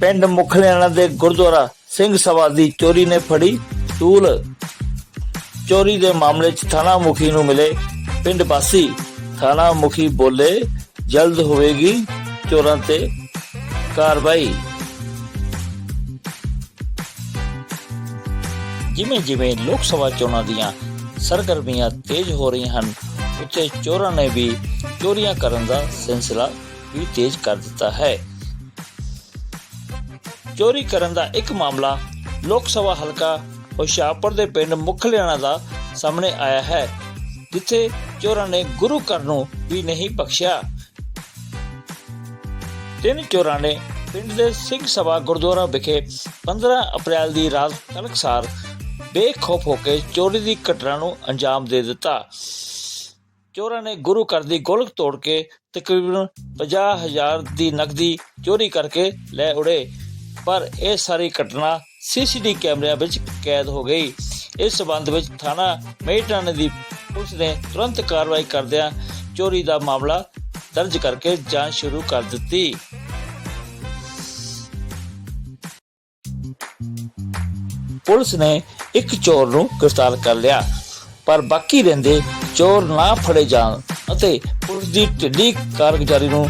ਪਿੰਡ ਮੁਖਲਿਆਣਾ ਦੇ ਗੁਰਦੁਆਰਾ ਸਿੰਘ ਸਭਾ ਦੀ ਚੋਰੀ ਨੇ ਫੜੀ ਤੂਲ ਚੋਰੀ ਦੇ ਮਾਮਲੇ 'ਚ ਥਾਣਾ ਮੁਖੀ ਨੂੰ ਮਿਲੇ ਪਿੰਡ ਵਾਸੀ। ਥਾਣਾ ਮੁਖੀ ਬੋਲੇ, ਜਲਦ ਹੋਵੇਗੀ ਚੋਰਾਂ ਤੇ ਕਾਰਵਾਈ। ਜਿਵੇਂ ਜਿਵੇਂ ਲੋਕ ਸਭਾ ਚੋਣਾਂ ਦੀਆਂ ਸਰਗਰਮੀਆਂ ਤੇਜ਼ ਹੋ ਰਹੀਆਂ ਹਨ, ਉੱਥੇ ਚੋਰਾਂ ਨੇ ਵੀ ਚੋਰੀਆਂ ਕਰਨ ਦਾ ਸਿਲਸਿਲਾ ਵੀ ਤੇਜ਼ ਕਰ ਦਿੱਤਾ ਹੈ। ਚੋਰੀ ਕਰਨ ਦਾ ਇੱਕ ਮਾਮਲਾ ਲੋਕ ਸਭਾ ਹਲਕਾ ਹੁਸ਼ਿਆਰਪੁਰ ਦੇ ਪਿੰਡ ਮੁਖਲਿਆਣਾ ਦਾ ਸਾਹਮਣੇ ਆਇਆ ਹੈ, ਜਿੱਥੇ ਚੋਰਾਂ ਨੇ ਗੁਰੂ ਘਰ ਨੂੰ ਵੀ ਨਹੀਂ ਬਖਸ਼ਿਆ। ਤਿੰਨ ਚੋਰਾਂ ਨੇ ਪਿੰਡ ਦੇ ਸਿੰਘ ਸਭਾ ਗੁਰਦੁਆਰਾ ਵਿਖੇ 15 ਅਪ੍ਰੈਲ ਦੀ ਰਾਤ ਕਲਕਸਾਰ ਬੇਖੌਫ ਹੋ ਕੇ ਚੋਰੀ ਦੀ ਘਟਨਾ ਨੂੰ ਅੰਜਾਮ ਦੇ ਦਿੱਤਾ। ਚੋਰਾਂ ਨੇ ਗੁਰੂ ਘਰ ਦੀ ਗੋਲਕ ਤੋੜ ਕੇ ਤਕਰੀਬਨ 50000 ਦੀ ਨਕਦੀ ਚੋਰੀ ਕਰਕੇ ਲੈ ਉੜੇ। ਪਰ ਇਹ ਸਾਰੀ ਘਟਨਾ ਸੀਸੀਟੀ ਕੈਮਰਿਆਂ ਵਿੱਚ ਕੈਦ ਹੋ ਗਈ। ਇਸ ਸਬੰਧ ਵਿੱਚ ਥਾਣਾ ਮਹਿਟਾਣੇ ਦੀ ਪੁਲਿਸ ਨੇ ਤੁਰੰਤ ਕਾਰਵਾਈ ਕਰਦਿਆਂ ਚੋਰੀ ਦਾ ਮਾਮਲਾ ਦਰਜ ਕਰਕੇ ਜਾਂਚ ਸ਼ੁਰੂ ਕਰ ਦਿੱਤੀ। ਪੁਲਿਸ ਨੇ ਇੱਕ ਚੋਰ ਨੂੰ ਗ੍ਰਿਫਤਾਰ ਕਰ ਲਿਆ, ਪਰ ਬਾਕੀ ਰਹਿੰਦੇ ਚੋਰ ਨਾ ਫੜੇ ਜਾਣ ਅਤੇ ਪੁਲਿਸ ਦੀ ਢਿੱਲੀ ਕਾਰਗੁਜ਼ਾਰੀ ਨੂੰ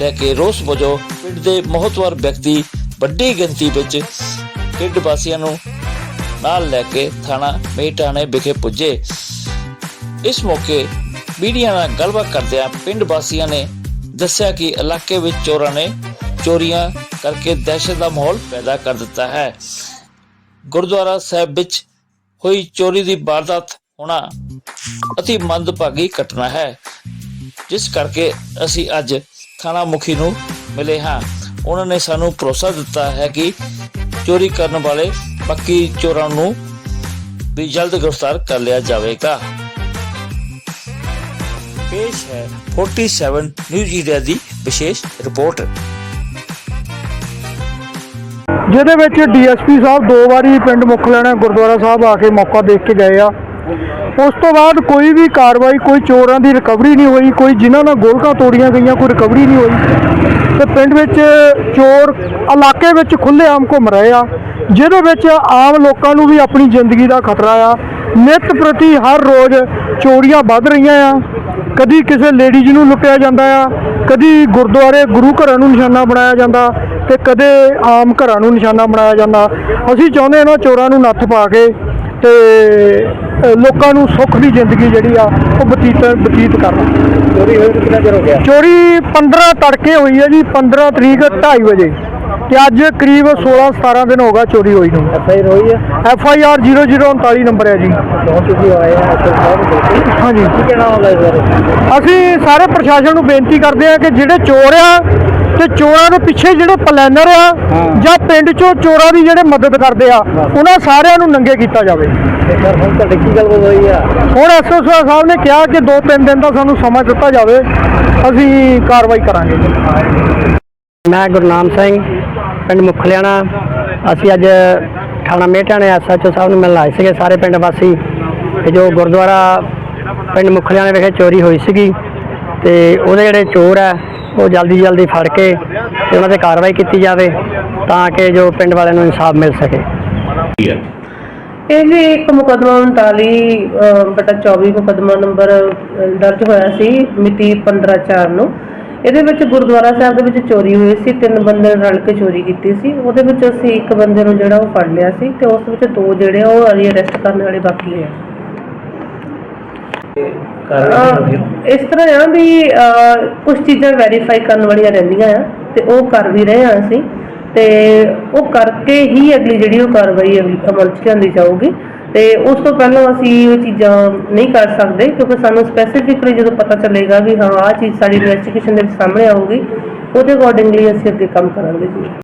ਲੈ ਕੇ ਰੋਸ ਵਜੋਂ ਪਿੰਡ ਦੇ ਮਹਤਵਰ ਵਿਅਕਤੀ ਵੱਡੀ ਗਿਣਤੀ ਵਿੱਚ ਪਿੰਡ ਵਾਸੀਆਂ ਨੂੰ ਨਾਲ ਲੈ ਕੇ ਥਾਣਾ ਮੇਟਾਣੇ ਵਿਖੇ ਪੁੱਜੇ। ਇਸ ਮੌਕੇ ਮੀਡੀਆ ਨਾਲ ਗੱਲਬਾਤ ਕਰਦਿਆਂ ਪਿੰਡ ਵਾਸੀਆਂ ਨੇ ਦੱਸਿਆ ਕਿ ਇਲਾਕੇ ਵਿੱਚ ਚੋਰਾਂ ਨੇ ਚੋਰੀਆਂ ਕਰਕੇ ਦਹਿਸ਼ਤ ਦਾ ਮਾਹੌਲ ਪੈਦਾ ਕਰ ਦਿੱਤਾ ਹੈ। ਗੁਰਦੁਆਰਾ ਸਾਹਿਬ ਵਿੱਚ ਹੋਈ ਚੋਰੀ ਦੀ ਵਾਰਦਾਤ ਹੋਣਾ ਅਤੀ ਮੰਦਭਾਗੀ ਘਟਨਾ ਹੈ। ਜਿਸ ਕਰਕੇ ਅਸੀਂ ਅੱਜ ਥਾਣਾ ਮੁਖੀ ਨੂੰ ਮਿਲੇ ਹਾਂ। ਉਹਨਾਂ ਨੇ ਸਾਨੂੰ ਭਰੋਸਾ ਦਿੱਤਾ ਹੈ ਕਿ ਚੋਰੀ ਕਰਨ ਵਾਲੇ ਬਾਕੀ ਚੋਰਾਂ ਨੂੰ ਵੀ ਜਲਦ ਗ੍ਰਿਫਤਾਰ ਕਰ ਲਿਆ ਜਾਵੇਗਾ। ਪੇਸ਼ ਹੈ 47 ਨਿਊਜ਼ ਇੰਡੀਆ ਦੀ ਵਿਸ਼ੇਸ਼ ਰਿਪੋਰਟ। ਜਿਹਦੇ ਵਿੱਚ ਡੀਐਸਪੀ ਸਾਹਿਬ ਦੋ ਵਾਰੀ ਪਿੰਡ ਮੁਖਲੈਣਾ ਗੁਰਦੁਆਰਾ ਸਾਹਿਬ ਆ ਕੇ ਮੌਕਾ ਦੇਖ ਕੇ ਗਏ ਆ। ਉਸ ਤੋਂ ਬਾਅਦ ਕੋਈ ਵੀ ਕਾਰਵਾਈ, ਕੋਈ ਚੋਰਾਂ ਦੀ ਰਿਕਵਰੀ ਨਹੀਂ ਹੋਈ, ਕੋਈ ਜਿਨ੍ਹਾਂ ਨਾਲ ਗੋਲਕਾਂ ਤੋੜੀਆਂ ਗਈਆਂ, ਕੋਈ ਰਿਕਵਰੀ ਨਹੀਂ ਹੋਈ। ਤੇ ਪਿੰਡ ਵਿੱਚ ਚੋਰ ਇਲਾਕੇ ਵਿੱਚ ਖੁੱਲ੍ਹੇਆਮ ਘੁੰਮ ਰਹੇ ਆ, ਜਿਹਦੇ ਵਿੱਚ ਆਮ ਲੋਕਾਂ ਨੂੰ ਵੀ ਆਪਣੀ ਜ਼ਿੰਦਗੀ ਦਾ ਖਤਰਾ ਆ। ਨਿਤ ਪ੍ਰਤੀ ਹਰ ਰੋਜ਼ ਚੋਰੀਆਂ ਵੱਧ ਰਹੀਆਂ ਆ। ਕਦੀ ਕਿਸੇ ਲੇਡੀਜ਼ ਨੂੰ ਲੁੱਟਿਆ ਜਾਂਦਾ ਆ, ਕਦੀ ਗੁਰਦੁਆਰੇ ਗੁਰੂ ਘਰਾਂ ਨੂੰ ਨਿਸ਼ਾਨਾ ਬਣਾਇਆ ਜਾਂਦਾ ਤੇ ਕਦੇ ਆਮ ਘਰਾਂ ਨੂੰ ਨਿਸ਼ਾਨਾ ਬਣਾਇਆ ਜਾਂਦਾ। ਅਸੀਂ ਚਾਹੁੰਦੇ ਹਾਂ ਨਾ ਚੋਰਾਂ ਨੂੰ ਨੱਥ ਪਾ ਕੇ ਤੇ ਲੋਕਾਂ ਨੂੰ ਸੁੱਖ ਦੀ ਜ਼ਿੰਦਗੀ ਜਿਹੜੀ ਆ ਉਹ ਬਤੀਤ ਬਤੀਤ ਕਰਨ ਚੋਰੀ ਹੋਈ ਕਿੰਨਾ ਚਿਰ ਹੋ ਗਿਆ? ਚੋਰੀ 15 ਤੜਕੇ ਹੋਈ ਹੈ ਜੀ 15 ਤਰੀਕ 2:30 ਵਜੇ। ਤੇ ਅੱਜ ਕਰੀਬ 16 17 ਦਿਨ ਹੋ ਗਿਆ ਚੋਰੀ ਹੋਈ ਨੂੰ। ਐਫਆਈਆਰ ਹੋਈ ਹੈ? ਐਫ ਆਈ ਆਰ 0039 ਨੰਬਰ ਹੈ ਜੀ। ਹੁਣ ਤੁਸੀਂ ਆਏ ਆ ਅਸਲ ਸਾਹਿਬ ਕੋਲ ਹਾਂਜੀ। ਕੀ ਕਹਿਣਾ ਅਸੀਂ ਸਾਰੇ ਪ੍ਰਸ਼ਾਸਨ ਨੂੰ ਬੇਨਤੀ ਕਰਦੇ ਹਾਂ ਕਿ ਜਿਹੜੇ ਚੋਰ ਆ ਤੇ ਚੋਰਾਂ ਦੇ ਪਿੱਛੇ ਜਿਹੜੇ ਪਲੈਨਰ ਆ ਜਾਂ ਪਿੰਡ ਚੋਂ ਚੋਰਾਂ ਦੀ ਜਿਹੜੇ ਮਦਦ ਕਰਦੇ ਆ ਉਹਨਾਂ ਸਾਰਿਆਂ ਨੂੰ ਨੰਗੇ ਕੀਤਾ ਜਾਵੇ। ਸਰ ਹੁਣ ਤੁਹਾਡੀ ਕੀ ਗੱਲ ਹੋਈ ਆ? ਹੁਣ ਐਸਓਸੀ ਸਾਹਿਬ ਨੇ ਕਿਹਾ ਕਿ 2-3 ਦਿਨ ਦਾ ਸਾਨੂੰ ਸਮਾਂ ਦਿੱਤਾ ਜਾਵੇ ਅਸੀਂ ਕਾਰਵਾਈ ਕਰਾਂਗੇ। ਮੈਂ ਗੁਰਨਾਮ ਸਿੰਘ ਪਿੰਡ ਮੁਖਲਿਆਣਾ। ਅਸੀਂ ਅੱਜ ਥਾਣਾ ਮੇਟਾਣੇ ਐਸਐਚਓ ਸਾਹਿਬ ਨੂੰ ਮਿਲਣ ਆਏ ਸੀਗੇ ਸਾਰੇ ਪਿੰਡ ਵਾਸੀ। ਤੇ ਜੋ ਗੁਰਦੁਆਰਾ ਪਿੰਡ ਮੁਖਲਿਆਣੇ ਵਿਖੇ ਚੋਰੀ ਹੋਈ ਸੀਗੀ ਤੇ ਉਹਦੇ ਜਿਹੜੇ ਚੋਰ ਆ ਉਹ ਜਲਦੀ ਜਲਦੀ ਫੜ ਕੇ ਤੇ ਉਹਨਾਂ ਤੇ ਕਾਰਵਾਈ ਕੀਤੀ ਜਾਵੇ ਤਾਂ ਕਿ ਜੋ ਪਿੰਡ ਵਾਲਿਆਂ ਨੂੰ ਇਨਸਾਫ ਮਿਲ ਸਕੇ। ਇਹ ਜੀ ਇੱਕ ਮੁਕਦਮਾ 39 ਅ, ਬਟਾ 24 ਮੁਕਦਮਾ ਨੰਬਰ ਦਰਜ ਹੋਇਆ ਸੀ ਮਿਤੀ 15/4 ਨੂੰ। ਇਹਦੇ ਵਿੱਚ ਗੁਰਦੁਆਰਾ ਸਾਹਿਬ ਦੇ ਵਿੱਚ ਚੋਰੀ ਹੋਈ ਸੀ ਤਿੰਨ ਬੰਦੇ ਰਲ ਕੇ ਚੋਰੀ ਕੀਤੀ ਸੀ। ਉਹਦੇ ਵਿੱਚ ਅਸੀਂ ਇੱਕ ਬੰਦੇ ਨੂੰ ਜਿਹੜਾ ਉਹ ਫੜ ਲਿਆ ਸੀ ਤੇ ਉਸ ਵਿੱਚ ਦੋ ਜਿਹੜੇ ਆ ਉਹ ਅਜੇ ਅਰੈਸਟ ਕਰਨ ਵਾਲੇ ਬਾਕੀ ਹੈ ਅ, ਇਸ ਤਰ੍ਹਾਂ ਆ ਵੀ ਕੁਝ ਚੀਜ਼ਾਂ ਵੈਰੀਫਾਈ ਕਰਨ ਵਾਲੀਆਂ ਰਹਿੰਦੀਆਂ ਆ ਤੇ ਉਹ ਕਰ ਵੀ ਰਹੇ ਆ ਅਸੀਂ ਤੇ ਉਹ ਕਰਕੇ ਹੀ ਅਗਲੀ ਜਿਹੜੀ ਉਹ ਕਾਰਵਾਈ ਅਗਲੀ ਅਮਲ ਚ ਲਿਆਂਦੀ ਜਾਊਗੀ ਤੇ ਉਸ ਤੋਂ ਪਹਿਲਾਂ ਅਸੀਂ ਉਹ ਚੀਜ਼ਾਂ ਨਹੀਂ ਕਰ ਸਕਦੇ ਕਿਉਂਕਿ ਸਾਨੂੰ ਸਪੈਸੀਫਿਕਲੀ ਜਦੋਂ ਪਤਾ ਚੱਲੇਗਾ ਵੀ ਹਾਂ ਆਹ ਚੀਜ਼ ਸਾਡੀ ਇਨਵੈਸਟੀਗੇਸ਼ਨ ਦੇ ਵਿੱਚ ਸਾਹਮਣੇ ਆਊਗੀ ਉਹਦੇ ਅਕੋਰਡਿੰਗਲੀ ਅਸੀਂ ਅੱਗੇ ਕੰਮ ਕਰਾਂਗੇ ਜੀ।